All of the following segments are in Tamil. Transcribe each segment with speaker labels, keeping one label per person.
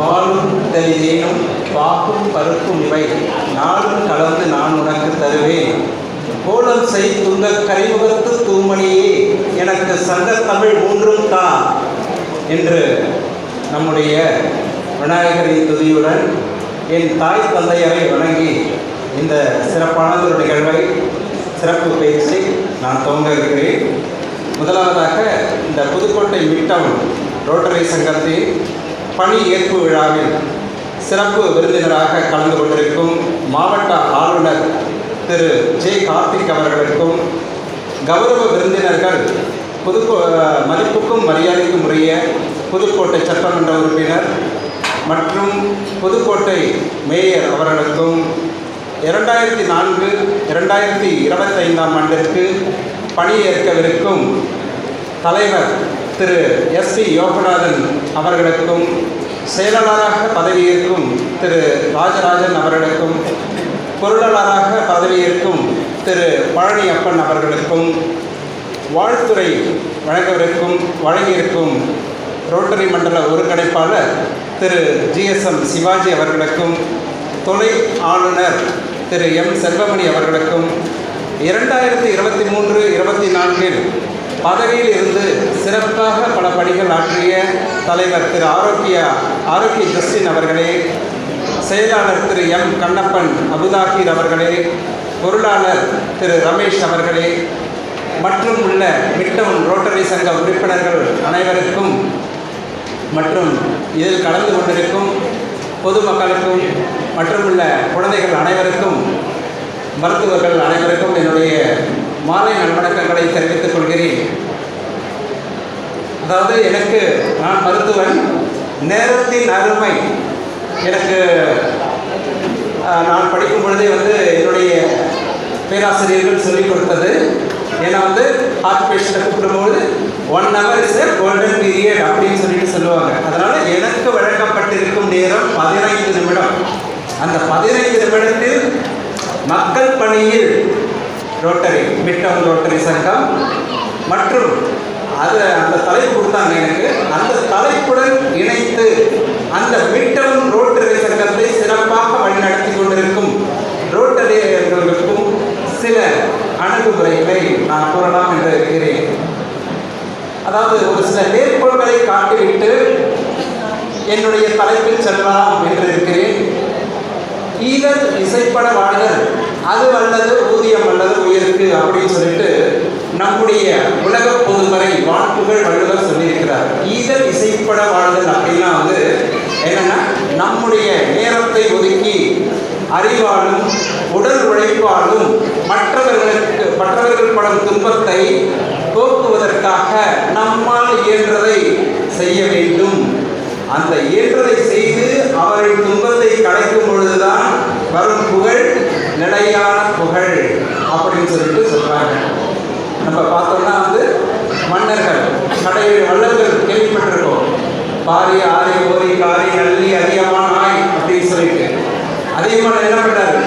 Speaker 1: பாலும் தெளிதேனும் பாக்கும் பருப்பும் இவை. நாளும் கலந்து நான் உனக்கு தருவேன். கோலம் செய் துங்க கரிமுகத்து தூமணியே எனக்கு சங்க தமிழ் மூன்றும் தான் என்று நம்முடைய விநாயகரின் துதியுடன் என் தாய் தந்தையரை வணங்கி இந்த சிறப்பானதொரு நிகழ்வை சிறப்பு பேசி நான் துவங்க இருக்கிறேன். முதலாவதாக இந்த புதுக்கோட்டை மிட்டம் ரோட்டரி சங்கத்தின் பணி ஏற்பு விழாவில் சிறப்பு விருந்தினராக கலந்து கொண்டிருக்கும் மாவட்ட ஆளுநர் திரு. ஜே. கார்த்திக் அவர்களுக்கும் கௌரவ விருந்தினர்கள் புதுக்கோ மதிப்புக்கும் மரியாதைக்கும் உரிய புதுக்கோட்டை சட்டமன்ற உறுப்பினர் மற்றும் புதுக்கோட்டை மேயர் அவர்களுக்கும் இரண்டாயிரத்தி நான்கு இரண்டாயிரத்தி இருபத்தைந்தாம் ஆண்டிற்கு பணியேற்கவிருக்கும் தலைவர் திரு எஸ் பி யோகநாதன் அவர்களுக்கும் செயலாளராக பதவியேற்கும் திரு ராஜராஜன் அவர்களுக்கும் பொருளாளராக பதவியேற்கும் திரு பழனியப்பன் அவர்களுக்கும் வாழ்த்துறை வழங்கவிருக்கும் வழங்கியிருக்கும் ரோட்டரி மண்டல ஒருங்கிணைப்பாளர் திரு ஜிஎஸ்எம் சிவாஜி அவர்களுக்கும் துணை ஆளுநர் திரு எம் செல்வமணி அவர்களுக்கும் இரண்டாயிரத்தி இருபத்தி மூன்று இருபத்தி நான்கில் பதவியில் இருந்து சிறப்பாக பல பணிகள் ஆற்றிய தலைவர் திரு ஆரோக்கிய ஆரோக்கிய ஜஸ்டின் அவர்களே செயலாளர் திரு எம் கண்ணப்பன் அபுதாகிர் அவர்களே பொருளாளர் திரு ரமேஷ் அவர்களே மற்றும் உள்ள மிட்டவுன் ரோட்டரி சங்க உறுப்பினர்கள் அனைவருக்கும் மற்றும் இதில் கலந்து கொண்டிருக்கும் பொதுமக்களுக்கும் மற்றும் உள்ள குழந்தைகள் அனைவருக்கும் மருத்துவர்கள் அனைவருக்கும் என்னுடைய மாலை நல்வணக்கங்களை தெரிவித்துக் கொள்கிறேன். அதாவது எனக்கு நான் மருத்துவன் நேரத்தின் அருமை எனக்கு நான் படிக்கும் பொழுதே வந்து என்னுடைய பேராசிரியர்கள் சொல்லிக் கொடுத்தது. ஏன்னா வந்து ஹார்ட் பேஷண்ட்டை கூப்பிடும்போது one hour is golden period அப்படின்னு சொல்லிட்டு சொல்லுவாங்க. அதனால் எனக்கு வழங்கப்பட்டிருக்கும் நேரம் பதினைந்து நிமிடம். அந்த பதினைந்து நிமிடத்தில் மக்கள் பணியில் ரோட்டரி மிட்டம் ரோட்டரி சங்கம் மற்றும் அது அந்த தலைப்பு கொடுத்தாங்க எனக்கு அந்த தலைப்புடன் இணைத்து அந்த மிட்டம் ரோட்டரி சங்கத்தை சிறப்பாக வழிநடத்தி கொண்டிருக்கும் ரோட்டரியர்களுக்கும் சில அணுகுமுறைகளை நான் கூறலாம் என்று இருக்கிறேன் அதாவது ஒரு சில மேற்கோள்களை காட்டிவிட்டு என்னுடைய தலைப்பில் செல்லலாம் என்று இருக்கிறேன் ஈதல் இசைப்பட வாழ்தல் அது வல்லது ஊதியம் வல்லது உயிருக்கு அப்படின்னு சொல்லிட்டு நம்முடைய உலக பொதுமறை வாழ்ப்புகள் வள்ளுவர் சொல்லியிருக்கிறார் ஈதல் இசைப்பட வாழ்தல் அப்படின்னா வந்து என்னன்னா நம்முடைய நேரத்தை ஒதுக்கி அறிவாலும் உடல் உழைப்பாலும் மற்றவர்களுக்கு மற்றவர்கள் படும் துன்பத்தை போக்குவதற்காக நம்மால் இயன்றதை செய்ய வேண்டும். அந்த இயன்றதை செய்து அவர்கள் துன்பத்தை கலைக்கும் பொழுதுதான் வரும் புகழ் நிலையான புகழ் அப்படின்னு சொல்லிட்டு சொல்றாங்க. நம்ம பார்த்தோம்னா வந்து மன்னர்கள் கடையில் வல்லவர்கள் கேள்விப்பட்டிருக்கோம் பாரி ஆதி ஓரி காரி நல்லி அதிகமானாய் அப்படின்னு சொல்லிட்டு. அதே போல என்ன பண்ணாரு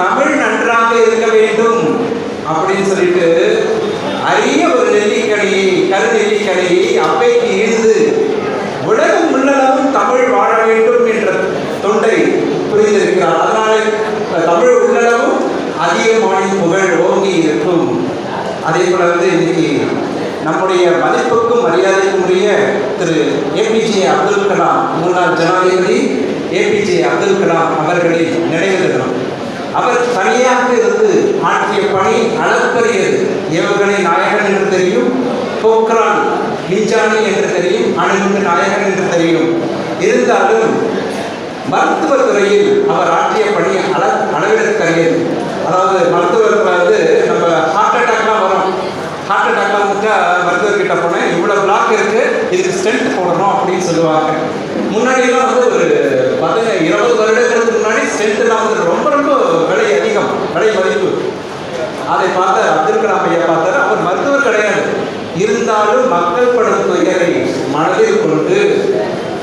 Speaker 1: தமிழ் நன்றாக இருக்க வேண்டும் அப்படின்னு சொல்லிட்டு அரிய ஒரு நெல்லிக்கனியை கரு நெல்லிக்கனியை அப்பைக்கு இருந்து உலகம் உள்ளளவும் தமிழ் வாழ வேண்டும் என்ற தொண்டை புரிந்திருக்கிறார். அதனால தமிழ் உள்ளளவும் அதிகமான புகழ் ஓங்கி இருக்கும். அதே போல வந்து இன்னைக்கு நம்முடைய மதிப்புக்கும் மரியாதைக்கும் உரிய திரு ஏபிஜே அப்துல் கலாம் முன்னாள் ஜனாதிபதி ஏபிஜே அப்துல் கலாம் அவர்களின் நினைவு தினம். அவர் தனியாக இருந்து ஆற்றிய பணி அளப்பரியது. ஏவுகணை நாயகன் என்று தெரியும் போக்ரான் விஞ்ஞானி என்று தெரியும் அணுகுண்டு நாயகன் என்று தெரியும். இருந்தாலும் மருத்துவ துறையில் அவர் ஆற்றிய பணி அள அளவிடற்கரியது அதாவது மருத்துவத்தில் வந்து நம்ம ஹார்ட் அட்டாக்லாம் வரும். ஹார்ட் அட்டாக்ல வந்துட்டு மருத்துவர் மருத்துவர்கிட்ட போனேன். இவ்வளோ பிளாக் இருக்கு இதுக்கு ஸ்டென்ட் போடணும் அப்படின்னு சொல்லுவாங்க. முன்னாடியெல்லாம் வந்து ஒரு பத்து இருபது வருடங்களுக்கு முன்னாடி ஸ்டென்ட்லாம் வந்து ரொம்ப ரொம்ப விலை அதிகம் விலை மதிப்பு. அதை பார்த்த அப்துல் கலாம் ஐயா பார்த்தாரு அவர் மருத்துவர் கிடையாது. இருந்தாலும் மக்கள் படும் துயரை மனதில் கொண்டு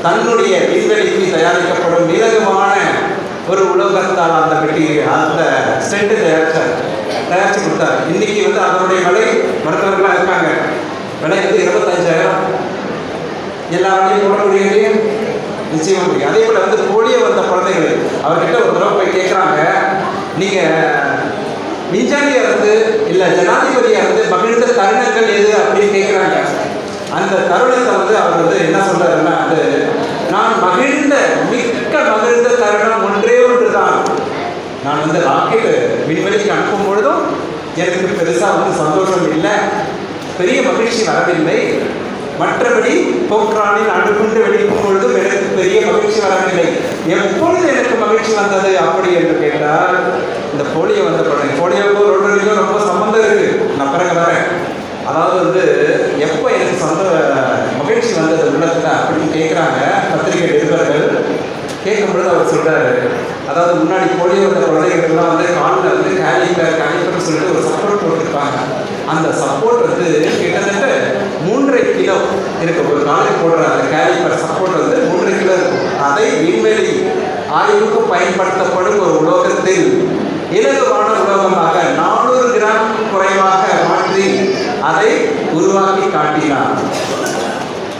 Speaker 1: தன்னுடைய விண்வெளிக்கு தயாரிக்கப்படும் இலகுவான ஒரு உலோகத்தால் அந்த பெட்டி அந்த ஸ்டென்ட் தயாரித்தார் தயாரித்து கொடுத்தார். இன்னைக்கு வந்து அதனுடைய விலை மருத்துவர்களாக இருக்காங்க. விலை வந்து இருபத்தஞ்சாயிரம். எல்லா வேலையும் போட முடியும். அதே போல வந்து போலியோ வந்த குழந்தைகள் அவர்கிட்ட ஒரு தடவை போய் கேட்குறாங்க நீங்கள் விஞ்ஞானியா இருந்து இல்லை ஜனாதிபதியாக இருந்து மகிழ்ந்த தருணங்கள் எது அப்படின்னு கேட்குறாங்க அந்த தருணத்தை வந்து அவர் வந்து என்ன சொல்றாருன்னா அது நான் மகிழ்ந்த மிக்க மகிழ்ந்த தருணம் ஒன்று நான் வந்து ராக்கெட் விண்வெளிக்கு அனுப்பும் பொழுதும் எனக்கு பெருசாக வந்து சந்தோஷம் இல்லை. பெரிய மகிழ்ச்சி வரவில்லை. மற்றபடி போக்ரானில் அணுகுண்டு வெடிக்கும் பொழுதும் எனக்கு பெரிய மகிழ்ச்சி வரவில்லை. எப்பொழுது எனக்கு மகிழ்ச்சி வந்தது அப்படி என்று கேட்டால் இந்த போலியோ வந்த படம் போலியோவுக்கும் ரோட்டரிக்கும் ரொம்ப சம்மந்தம் இருக்கு. நான் பிறகு வரேன். அதாவது வந்து எப்போ எனக்கு சொந்த மகிழ்ச்சி வந்தது உள்ளத்துல அப்படின்னு கேட்குறாங்க பத்திரிகை நிருபர்கள். கேட்கும் பொழுது அவர் சொல்கிறாரு அதாவது முன்னாடி போலியோ வந்த குழந்தைகளுக்கெல்லாம் வந்து காலில் வந்து கேலிப்பர் கேலிப்பர்னு சொல்லிட்டு ஒரு சப்போர்ட் போட்டிருப்பாங்க. அந்த சப்போர்ட் வந்து கிட்டத்தட்ட மூன்றரை கிலோ இருக்கு ஒரு நாளைக்கு போடுற அந்த கேலிப்பர் சப்போர்ட் வந்து மூன்றரை கிலோ இருக்கும். அதை விண்வெளி ஆய்வுக்கு பயன்படுத்தப்படும் ஒரு உலோகத்தில் இலகுவான உலோகமாக நானூறு கிராம் குறைவாக மாற்றி அதை உருவாக்கி காட்டினார்.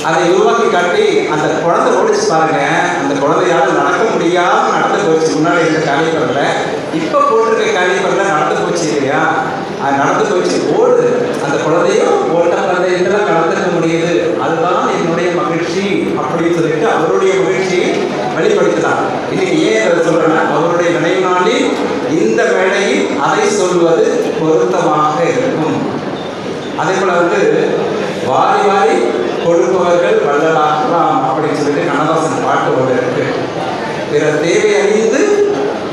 Speaker 1: அதை உருவாக்கி காட்டி அந்த குழந்தை ஓடிச்சு பாருங்க. அந்த குழந்தையால நடக்க முடியாம நடந்து போச்சு. முன்னாடி இருந்த காலிப்பரில் இப்போ போட்டிருக்க காலிப்பரில் நடந்து போச்சு இல்லையா? அது நடந்து போச்சு. ஓடுது அந்த குழந்தையும் ஓட்ட பந்தயத்தில் நடந்துருக்க முடியுது. அதுதான் என்னுடைய மகிழ்ச்சி அப்படின்னு சொல்லிட்டு அவருடைய மகிழ்ச்சியை வெளிப்படுத்தினார். இன்னைக்கு ஏன் அதை சொல்றேன்னா அவருடைய நினைவு இந்த வேளையில் அதை சொல்வது பொருத்தமாக இருக்கும். அதே போல வந்து வாரி வாரி கொடுப்பவர்கள் வள்ளலாகலாம் அப்படின்னு சொல்லிட்டு கண்ணதாசன் பாட்டு ஒன்று இருக்கு. பிற தேவை அறிந்து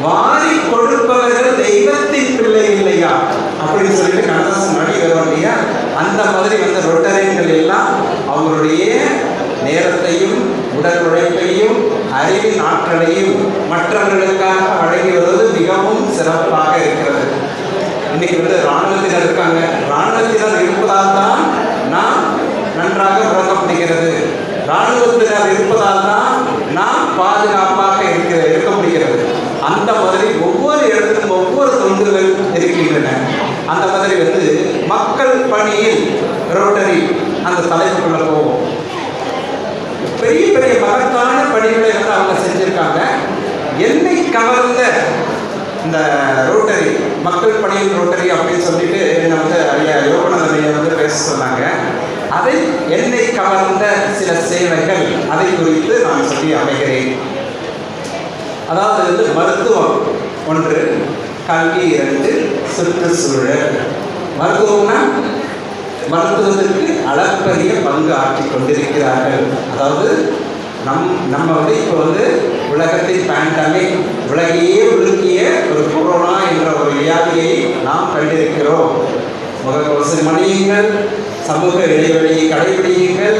Speaker 1: வாரி கொடுப்பவர்கள் தெய்வத்தின் பிள்ளை இல்லையா? அப்படின்னு சொல்லிட்டு கண்ணதாசன் மணி வரும் இல்லையா அந்த மாதிரி வந்த ரொட்டரியன்கள் எல்லாம் அவங்களுடைய நேரத்தையும் உடல் உழைப்பையும் அறிவின் ஆற்றலையும் மற்றவர்களுக்காக வழங்கி வருவது மிகவும் சிறப்பாக இருக்கிறது. இன்னைக்கு வந்து இராணுவத்தினர் இருக்காங்க. இராணுவத்தினர் இருப்பதால் தான் நாம் நன்றாக உறங்க இராணுவத்தினர் இருப்பதால் தான் நாம் பாதுகாப்பாக இருக்கிற இருக்க முடிகிறது. அந்த மாதிரி ஒவ்வொரு இடத்திலும் ஒவ்வொரு தொண்டுகள் இருக்கின்றன அந்த மாதிரி வந்து மக்கள் பணியில் ரோட்டரி அந்த தலைப்புக்குள்ள போவோம் பெரிய பெரிய மகத்தான பணிகளை வந்து அவங்க செஞ்சிருக்காங்க. என்னை கவர்ந்த இந்த ரோட்டரி மக்கள் பணியில் ரோட்டரி அப்படின்னு சொல்லிட்டு என்னை வந்து ஐயா யோகநாதன் ஐயா வந்து பேச சொன்னாங்க. அதை என்னை கவர்ந்த சில சேவைகள் அதை குறித்து நான் சொல்லி அமைகிறேன். அதாவது வந்து மருத்துவம் ஒன்று கல்வி இரண்டு சுற்றுச்சூழல். மருத்துவம்னா மருத்துவத்திற்கு அளப்பரிய பங்கு ஆற்றி கொண்டிருக்கிறார்கள். அதாவது நம் நம்ம வந்து இப்போ வந்து உலகத்தின் பேண்டமிக் உலகையே உலுக்கிய ஒரு கொரோனா என்ற ஒரு வியாதியை நாம் கண்டிருக்கிறோம். முகக்கவசம் மணியுங்கள் சமூக இடைவெளியை கடைபிடியுங்கள்.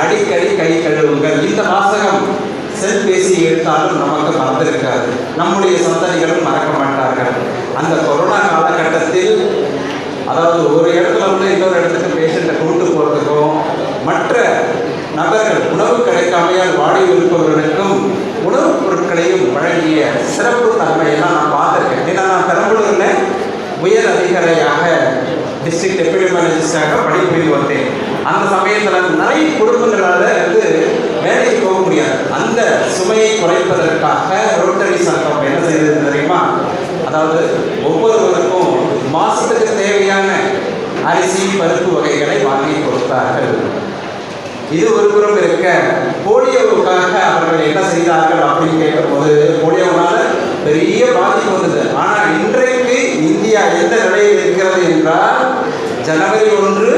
Speaker 1: அடிக்கடி கை கழுவுங்கள். இந்த வாசகம் செல்பேசி எடுத்தாலும் நமக்கு மறந்திருக்காது. நம்முடைய சந்ததிகளும் மறக்க மாட்டார்கள். அந்த கொரோனா காலகட்டத்தில் அதாவது ஒரு இடத்துல இருந்து இன்னொரு இடத்துக்கு பேஷண்ட்டை கொண்டு போகிறதுக்கும் மற்ற நபர்கள் உணவு கிடைக்காமையால் வாடி இருப்பவர்களுக்கும் உணவுப் பொருட்களையும் வழங்கிய சிறப்பு தன்மையெல்லாம் நான் பார்த்துருக்கேன். ஏன்னா நான் பெரம்பலூரில் உயர் அதிகாரியாக டிஸ்ட்ரிக்ட் எபிடமியாலஜிஸ்டாக பணிபுரிந்து வந்தேன் அந்த சமயத்தில் நிறைய குடும்பங்களால் வந்து வேலைக்கு போக முடியாது. அந்த சுமையை குறைப்பதற்காக ரோட்டரி சங்கம் என்ன செய்தது தெரியுமா? அதாவது ஒவ்வொருவருக்கும் மாசத்துக்கு தேவையான அரிசி பருப்பு வகைகளை வாங்கி கொடுத்தார்கள். இது ஒரு புறம் இருக்க போலியோவுக்காக அவர்கள் என்ன செய்தார்கள் அப்படின்னு கேட்கும்போது போலியோனால பெரிய பாதிப்பு வந்தது. ஆனால் இன்றைக்கு இந்தியா எந்த நிலையில் இருக்கிறது என்றால் ஜனவரி ஒன்று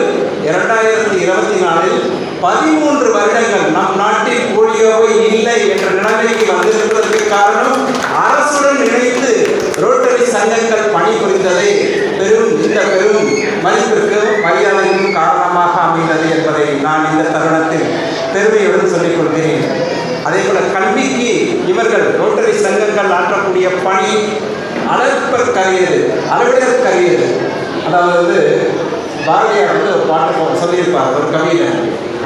Speaker 1: இரண்டாயிரத்தி இருபத்தி நாலில் பதிமூன்று வருடங்கள் நம் நாட்டில் போலியோவை இல்லை என்ற நிலைமைக்கு வந்திருப்பதற்கு காரணம் அரசுடன் இணைந்து ரோட்டரி சங்கங்கள் பணிபுரிந்ததே பெரும் இந்த பெரும் மதிப்பிற்கு மரியாதைக்கும் காரணமாக அமைந்தது என்பதை நான் இந்த தருணத்தில் பெருமையுடன் சொல்லிக் கொள்கிறேன். அதே போல கல்விக்கு இவர்கள் ரோட்டரி சங்கங்கள் ஆற்றக்கூடிய பணி அளப்பற்கரியது அளவிடற்கரியது அதாவது வந்து பாரதியார் வந்து ஒரு பாட்டு சொல்லியிருப்பார் ஒரு கவிதை.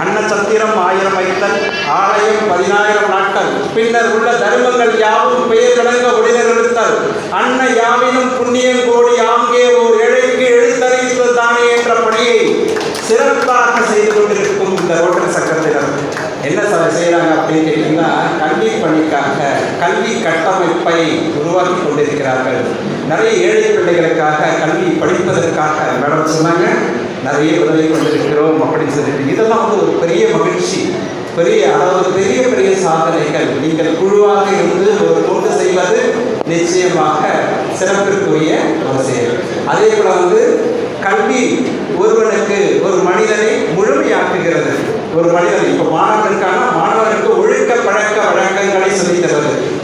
Speaker 1: அன்னச்சத்திரம் ஆயிரம் ஐத்தல் ஆலயம் பதினாயிரம் நாட்கள். பின்னர் உள்ள தர்மங்கள் யாவும் பெயர் விளங்க ஒளிதர் எடுத்தல். அன்ன யாவினும் புண்ணியம் கோடி ஆங்கே ஓர் ஏழைக்கு எழுத்தறிவிப்பது தானே என்ற பணியை சிறப்பாக செய்து கொண்டிருக்கும் இந்த ரோட்டரி சக்கரத்திடம் என்ன சார் செய்கிறாங்க அப்படின்னு கேட்டிங்கன்னா கல்வி பண்ணிட்டாங்க கல்வி கட்டமைப்பை உருவாக்கி கொண்டிருக்கிறார்கள். நிறைய ஏழை பிள்ளைகளுக்காக கல்வி படிப்பதற்காக மேடம் சொன்னாங்க. நிறைய உதவி கொண்டிருக்கிறோம் அப்படின்னு சொல்லிட்டு. இதெல்லாம் வந்து ஒரு பெரிய மகிழ்ச்சி. பெரிய அதாவது பெரிய பெரிய சாதனைகள். நீங்கள் குழுவாக இருந்து ஒரு தொண்டு செய்வது நிச்சயமாக சிறப்பிற்குரிய ஒரு செயல். அதே போல வந்து கல்வி ஒருவனுக்கு ஒரு மனிதனை முழுமையாக்குகிறது. ஒரு மனிதன் இப்போ மாணவனுக்கான மாணவனுக்கு ஒழுக்க பழக்க வழக்கங்களை சொல்லித்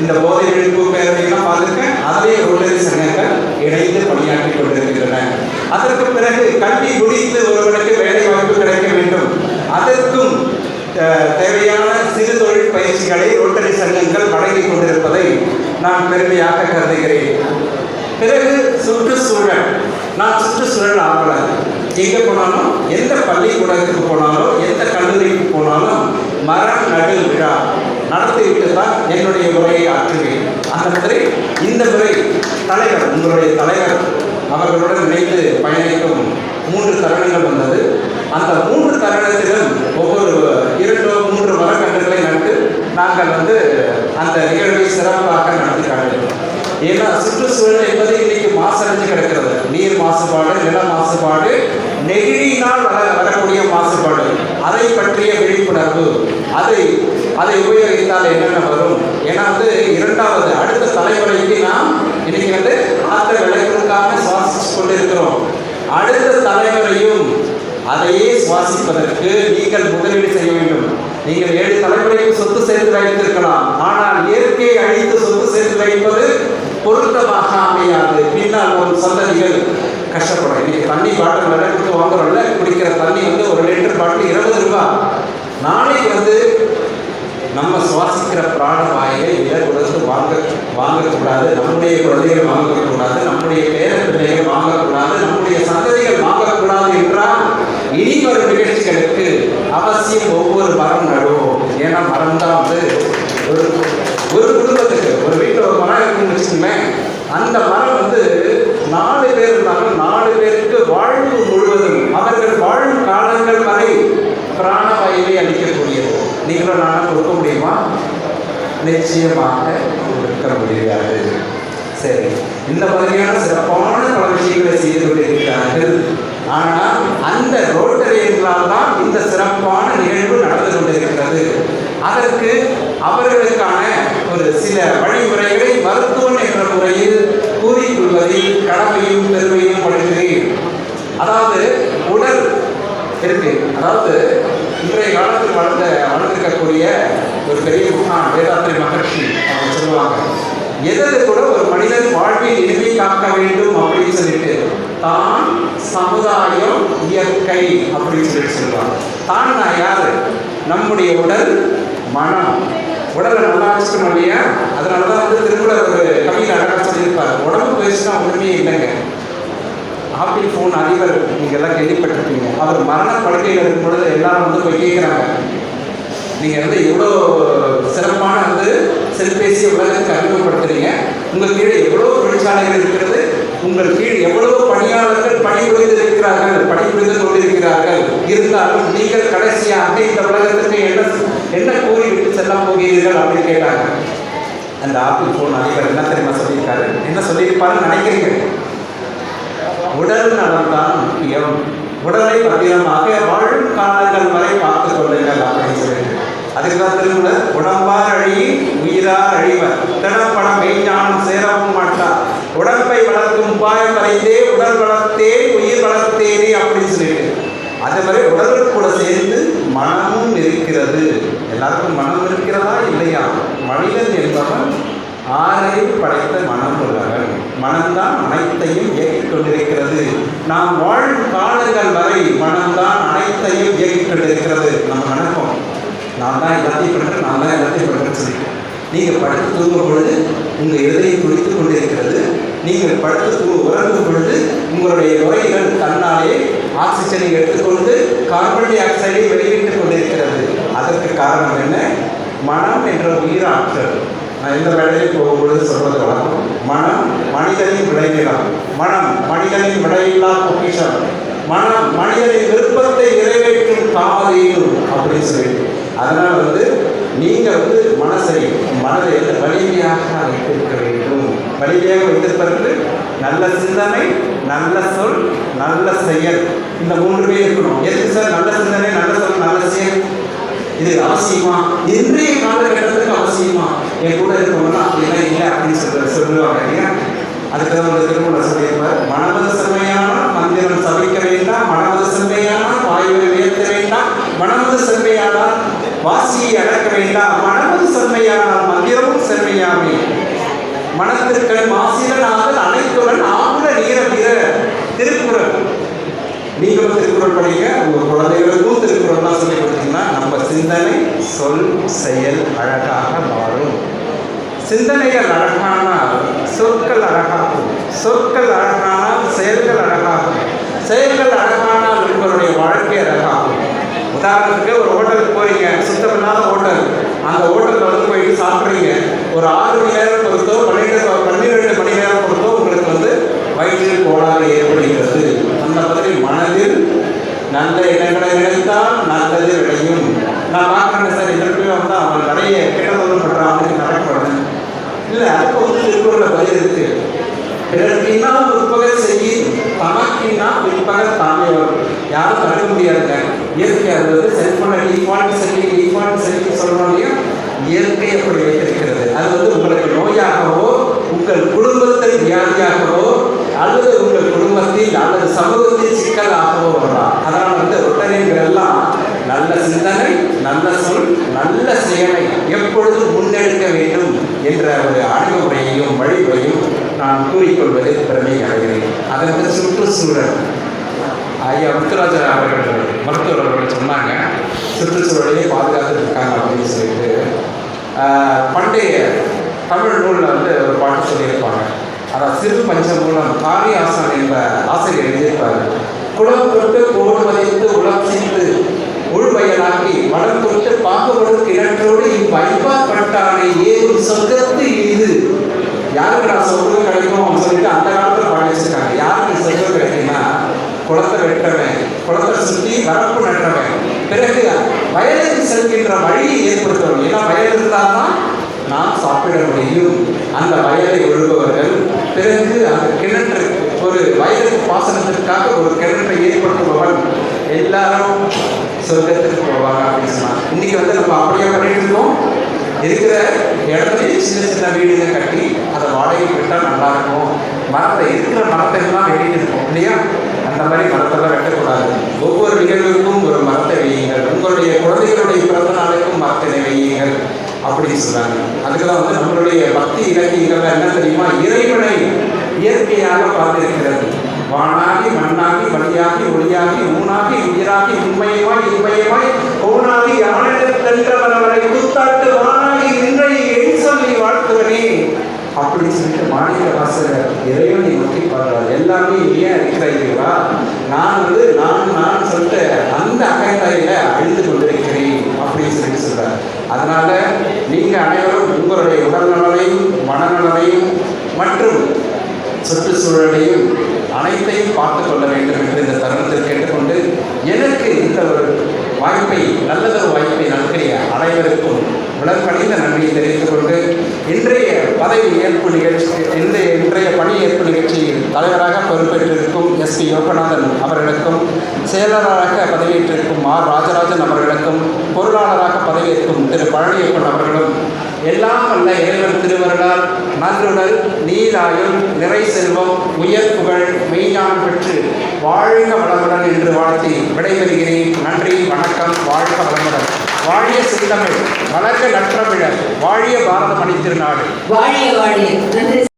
Speaker 1: இந்த போதை விழிப்பு பேரவையெல்லாம் பார்த்துருக்கேன். அதே ரோட்டரி சங்கங்கள் இணைந்து பணியாற்றி கொண்டிருக்கின்றன. அதற்கு பிறகு கல்வி முடித்து ஒருவனுக்கு வேலை வாய்ப்பு கிடைக்க வேண்டும். அதற்கும் தேவையான சிறு தொழில் பயிற்சிகளை ரோட்டரி சங்கங்கள் வழங்கிக் கொண்டிருப்பதை நான் பெருமையாக கருதுகிறேன். பிறகு சுற்றுச்சூழல். நான் சுற்றுச்சூழல் ஆர்வலர் எங்கே போனாலும் எந்த பள்ளிக்கூடத்துக்கு போனாலும் எந்த கல்லூரிக்கு போனாலும் மரம் நடு விழா நடத்திவிட்டு தான் என்னுடைய உரையை ஆற்றுவேன். அந்த முறை இந்த முறை தலைவர் உங்களுடைய தலைவர் அவர்களுடன் இணைந்து பயணிக்கும் மூன்று தருணங்கள் வந்தது. அந்த மூன்று தருணத்திலும் ஒவ்வொரு இரண்டோ மூன்று மரக்கன்றுகளை நட்டு நாங்கள் வந்து அந்த நிகழ்வை சிறப்பாக நடத்தி காட்டினோம். ஏன்னா சுற்றுச்சூழல் என்பது இன்னைக்கு மாசடைஞ்சு கிடக்கிறது. நீர் மாசுபாடு நில மாசுபாடு நெகிழியினால் வர வரக்கூடிய மாசுபாடு. அதை பற்றிய விழிப்புணர்வு. அதை அதை உபயோகித்தால் என்னென்ன வரும்? ஏன்னா வந்து இரண்டாவது அடுத்த தலைமுறைக்கு நாம் இன்னைக்கு வந்து ஆற்ற விளைவுக்காக சுவாசித்து கொண்டிருக்கிறோம். அடுத்த தலைமுறையும் அதையே சுவாசிப்பதற்கு நீங்கள் முதலீடு செய்ய வேண்டும். நீங்கள் ஏழு தலைமுறைக்கு சொத்து சேர்த்து வைத்திருக்கலாம். ஆனால் இயற்கையை அழித்து சொத்து சேர்த்து வைப்பது பொருத்தமாக அமையாது பின்னால் வரும் சந்ததிகள் கஷ்டப்படும். இன்னைக்கு தண்ணி பாட்டில் விலை கொடுத்து வாங்குறோம்ல குடிக்கிற தண்ணி வந்து ஒரு லிட்டர் பாட்டில் இருபது ரூபாய் நாளைக்கு வந்து நம்ம சுவாசிக்கிற பிராணவாயை விலை கொடுத்து வாங்க வாங்கக்கூடாது. நம்முடைய குழந்தைகள் வாங்கக்கூடாது. நம்முடைய பேர பிள்ளைகள் வாங்கக்கூடாது. நம்முடைய சந்ததிகள் வாங்கக்கூடாது என்றால் இனி வரும் நிகழ்ச்சிகளுக்கு அவசியம் ஒவ்வொரு மரம் நடுவோம். ஏன்னா மரம் தான் வந்து இருக்குன்னு வச்சுக்கோங்களேன் அந்த மரம் வந்து நாலு பேர் இருந்தாலும் நாலு பேருக்கு வாழ்வு முழுவதும் அவர்கள் வாழும் காலங்கள் வரை பிராணவாயுவை அளிக்கக்கூடியது. நீங்களும் நானும் கொடுக்க முடியுமா? நிச்சயமாக கொடுக்க முடியாது. சரி இந்த மாதிரியான சிறப்பான பல விஷயங்களை செய்து கொண்டிருக்கிறார்கள். ஆனால் அந்த ரோட்டரியின் தான் இந்த சிறப்பான நிகழ்வு நடந்து கொண்டிருக்கிறது அதற்கு அவர்களுக்கான ஒரு சில வழிமுறைகளை மருத்துவன் என்ற முறையில் கூறிக்கொள்வதில் பெருமையும் படுகிறேன் அதாவது உடல் இருக்கு அதாவது இன்றைய காலத்தில் வளர்ந்த வளர்ந்திருக்கக்கூடிய ஒரு பெரிய மகான் வேதாத்திரி மகர்ஷி அவங்க சொல்லுவாங்க எதது கூட ஒரு மனிதன் வாழ்வில் இனிமை காக்க வேண்டும் அப்படின்னு சொல்லிட்டு தான் சமுதாயம் இயற்கை அப்படின்னு சொல்லிட்டு சொல்லுவாங்க. தான் நான் யாரு? நம்முடைய உடல் மனம். உடலை நல்லா வச்சுக்கணும் இல்லையா? அதனால தான் வந்து திருக்குறள் ஒரு கவிதை அழகாக உடம்பு போயிடுச்சுன்னா ஒன்றுமே இல்லைங்க. ஆப்பிள் ஃபோன் அதிபர் நீங்கள் எல்லாம் கேள்விப்பட்டிருப்பீங்க. அவர் மரண படுக்கையில் இருக்கும் பொழுது எல்லாரும் வந்து போய் கேட்குறாங்க நீங்கள் வந்து எவ்வளோ சிறப்பான வந்து செல்பேசி உலகத்துக்கு அறிமுகப்படுத்துறீங்க. உங்கள் கீழே எவ்வளோ தொழிற்சாலைகள் இருக்கிறது. உங்கள் கீழ் எவ்வளவு பணியாளர்கள் பணிபுரிந்து இருக்கிறார்கள் பணிபுரிந்து கொண்டிருக்கிறார்கள். இருந்தாலும் நீங்கள் கடைசியாக இந்த உலகத்துக்கு என்ன என்ன கூறி விட்டு செல்ல போகிறீர்கள் அப்படின்னு கேட்டாங்க. அந்த ஆப்பிள் ஃபோன் அதிபர் என்ன தெரியுமா சொல்லியிருக்காரு? என்ன சொல்லியிருப்பாருன்னு நினைக்கிறீங்க? உடல் நலம் தான் முக்கியம். உடலை பத்திரமாக வாழும் காலங்கள் வரை பார்த்து கொள்ளுங்கள் அப்படின்னு சொல்லிட்டு. அதுக்கு தான் திரும்ப உடம்பார் அழி உயிரார் அழிவர். தினப்படம் மெய்ஞானம் சேரவும் மாட்டார். உடம்பை வளர்க்கும் உபாயம் வரைந்தே உடல் வளர்த்தேன் உயிர் வளர்த்தேனே அப்படின்னு சொல்லிட்டு. அதே மாதிரி உடலுக்குள்ள சேர்ந்து மனமும் இருக்கிறது. எல்லாருக்கும் மனம் இருக்கிறதா இல்லையா? மனிதன் என்பவன் ஆறறிவு படைத்த மனம் உள்ளவன். மனம்தான் அனைத்தையும் இயக்கிக் கொண்டிருக்கிறது. நாம் வாழும் காலங்கள் வரை மனம்தான் அனைத்தையும் இயக்கிக் கொண்டிருக்கிறது. நம்ம நினைப்போம் நான் தான் எல்லாத்தையும் பண்ணுறேன் நான் தான் எல்லாத்தையும் பண்ணுறேன்னு சொல்லிட்டு. நீங்கள் படுத்து தூங்கும் பொழுது உங்கள் இதயம் துடித்துக் கொண்டிருக்கிறது. நீங்கள் படுத்து தூ உறங்கும் பொழுது உங்களுடைய நுரைகள் தன்னாலே ஆக்சிஜனை எடுத்துக்கொண்டு கார்பன் டை ஆக்சைடை வெளியிட்டுக் கொண்டிருக்கிறது. அதற்கு காரணம் என்ன? மனம் என்ற உயிராற்றல் நான் எந்த வேலையில் போகும்பொழுது சொல்வதெல்லாம் மனம் மனிதனின் விளைநிலம். மனம் மனிதனின் விளைவில்லா பொக்கிஷம். மனம் மனிதனின் விருப்பத்தை நிறைவேற்றும் தாமதையும் அப்படின்னு சொல்லிட்டு. அதனால் வந்து நீங்கள் வந்து மனசை மனதை வலிமையாக வைத்திருக்க வேண்டும். வலிமையாக வைத்திருப்பதற்கு நல்ல சிந்தனை நல்ல சொல் நல்ல செயல். இந்த மூன்றுமே இருக்கணும். எதுக்கு சார்? நல்ல சிந்தனை நல்ல சொல் நல்ல செயல்? இது அவசியமா? இன்றைய காலகட்டத்துக்கு அவசியமா? என் கூட இருக்கவங்களாம் அப்படிலாம் இல்லை அப்படின்னு சொல்ற சொல்லுவாங்க இல்லையா? அதுக்கு தான் ஒரு திருமணம் சொல்லியிருப்பார். மனமது செம்மையான மந்திரம் சபிக்க வேண்டாம் மனமது செம்மையான வாயுவை உயர்த்த வேண்டாம் மனமது செம்மையானால் வாசியை அடக்க வேண்டாம் மனமது செம்மையானால் மந்திரமும் செம்மையாமே. மனத்திற்கண் மாசிலனாக அனைத்துடன் ஆகுல நீர வீர திருக்குறள். நீங்களும் திருக்குறள் படிங்க உங்கள் குழந்தைகளுக்கும் திருக்குறள்லாம் சொல்லி கொடுத்தீங்கன்னா நம்ம சிந்தனை சொல் செயல் அழகாக மாறும். சிந்தனைகள் அழகானால் சொற்கள் அழகாகும். சொற்கள் அழகானால் செயல்கள் அழகாகும். செயல்கள் அழகானால் உங்களுடைய வாழ்க்கை அழகாகும். உதாரணத்துக்கு ஒரு ஹோட்டலுக்கு போறீங்க சுத்தமில்லாத ஹோட்டல். அந்த ஹோட்டலில் வந்து போயிட்டு சாப்பிட்றீங்க. ஒரு ஆறு மணி நேரம் பொறுத்தோ பன்னிரெண்டு பன்னிரெண்டு மணி நேரம் பொறுத்தோ உங்களுக்கு வந்து வயிற்றில் கோளாறு ஏற்படுகிறது. அந்த மாதிரி மனதில் நல்ல எண்ணங்களை நினைத்தால் நல்லது விளையும். நான் பார்க்குறேன் சார் இதற்கு வந்து அவன் நிறைய கெட்டதொന്നും பண்ணுறான் அவனுக்கு இல்லை அதுக்கு வந்து திருக்குறளில் பதில் இருக்கு. பிறர்க்கின்னா முற்பகல் செய்யி தனக்கின்னா பிற்பகல் தானே வரும் யாரும் தடுக்க முடியாதுங்க. இயற்கை அது வந்து செல்ஃபோனை ஈக்வாலிட்டி சரி ஈக்வாலிட்டி சரி சொல்கிறோம் இயற்கை அப்படி வைத்திருக்கிறது. அது வந்து உங்களுக்கு நோயாகவோ உங்கள் குடும்பத்தை வியாதியாகவோ அல்லது உங்கள் குடும்பத்தில் அல்லது சமூகத்தில் சிக்கலாகவோ வரலாம். அதனால் வந்து ஒட்டனைகள் எல்லாம் நல்ல சிந்தனை நல்ல சொல் நல்ல செயலை எப்பொழுதும் முன்னெடுக்க வேண்டும் என்ற ஒரு அணுகுமுறையையும் வழிமுறையும் நான் கூறிக்கொள்வதில் பெருமை அடைகிறேன். அதற்கு சுற்றுச்சூழல். ஐயா முத்துராஜர் அவர்கள் மருத்துவர் அவர்கள் சொன்னாங்க சுற்றுச்சூழலையே பாதுகாத்துட்டு இருக்காங்க அப்படின்னு சொல்லிட்டு. பண்டைய தமிழ் நூலில் வந்து ஒரு பாட்டு சொல்லியிருப்பாங்க. அதான் சிறு பஞ்சமூலம் காரியாசன் என்ற ஆசிரியர் எழுதியிருப்பார். குளம் தொட்டு கோடு வதைத்து உளம் செய்து உள்வயலாக்கி மலம் தொட்டு பாகுபடும் கிணற்றோடு இவ்வைப்பார் பட்டானை ஏதும் சொர்க்கத்து இது. யாருக்கு நான் சொர்க்கம் கிடைக்கும் சொல்லிட்டு அந்த காலத்துல பாடி வச்சிருக்காங்க. யாருக்கு சொர்க்கம் கிடைக்கும்னா குளத்தை வெட்டவன் குளத்தை சுற்றி வரப்பு நட்டவன் பிறகு வயலுக்கு செல்கின்ற வழியை ஏற்படுத்துறவன். ஏன்னா வயல் இருந்தால்தான் நாம் சாப்பிட முடியும். அந்த வயலை ஒழுபவர்கள் பிறகு அந்த கிணற்று ஒரு வயலுக்கு பாசனத்திற்காக ஒரு கிணற்றை ஏற்படுத்துபவன். எல்லாரும் சொர்க்கத்துக்கு போவாங்க அப்படின்னு. சொன்னாங்க இன்னைக்கு வந்து நம்ம அப்படியே பண்ணிட்டு இருக்கோம் இருக்கிற இடத்துல சின்ன சின்ன வீடுங்க கட்டி அதை வாடகைக்கு விட்டால் நல்லா இருக்கும் மரத்தை இருக்கிற மரத்தை எல்லாம் வெட்டிட்டு இருக்கோம். இல்லையா? அந்த மாதிரி மரத்தெல்லாம் வெட்டக்கூடாது. ஒவ்வொரு நிகழ்வுக்கும் ஒரு மரத்தை வையுங்கள். உங்களுடைய குழந்தைகளுடைய பிறந்த நாளுக்கும் மரத்தை வையுங்கள் அப்படின்னு சொன்னாங்க. அதுக்கெல்லாம் வந்து நம்மளுடைய பக்தி இலக்கியங்கள்ல என்ன தெரியுமா? இறைவனை இயற்கையாக பார்த்திருக்கிறது. வானாகி மண்ணாகி வழியாகி ஒளியாகி ஊனாகி உயிராகி உண்மையமாய் இன்மையமாய் ஊனாகி ஆனந்தவரை குத்தாட்டு வானாகி இன்றைய எண் சொல்லி வாழ்த்துவனே. அப்படின்னு சொல்லிட்டு மாநில வாசகர் இறைவனை நோக்கி பாடுறார். எல்லாமே ஏன் இருக்கிறீர்களா? நான் வந்து நான் நான் சொல்லிட்டு அந்த அகந்தையில அழிந்து கொண்டிருக்கிறேன் அப்படின்னு சொல்லிட்டு சொல்றார். அதனால நீங்க அனைவரும் உங்களுடைய உடல்நலனையும் மனநலனையும் மற்றும் சுற்றுச்சூழலையும் அனைத்தையும் பார்த்து கொள்ள வேண்டும் என்று இந்த தருணத்தில் கேட்டுக்கொண்டு எனக்கு இந்த ஒரு வாய்ப்பை நல்லதொரு வாய்ப்பை நல்கிய அனைவருக்கும் உடன்பணிந்த நன்றியை தெரிவித்துக் கொண்டு இன்றைய பதவி ஏற்பு நிகழ்ச்சி இன்றைய இன்றைய பணி ஏற்பு நிகழ்ச்சியில் தலைவராக பொறுப்பேற்றிருக்கும் எஸ் பி யோகநாதன் அவர்களுக்கும் செயலராக பதவியேற்றிருக்கும் ஆர் ராஜராஜன் அவர்களுக்கும் பொருளாளராக பதவியேற்கும் திரு பழனியப்பன் அவர்களும் எல்லாம் அல்ல இறைவன் திருவருளால் நல்லுடல் நீராயுள் நிறை செல்வம் உயர் புகழ் மெய்ஞானம் பெற்று வாழ்க வளமுடன் என்று வாழ்த்தி விடைபெறுகிறேன் நன்றி வணக்கம் வாழ்க வளமுடன் தமிழ் சிந்தமிழ் வளர்க நற்றமிழர் வாழிய பாரத மணி திருநாடு.
Speaker 2: வாழிய வாழிய.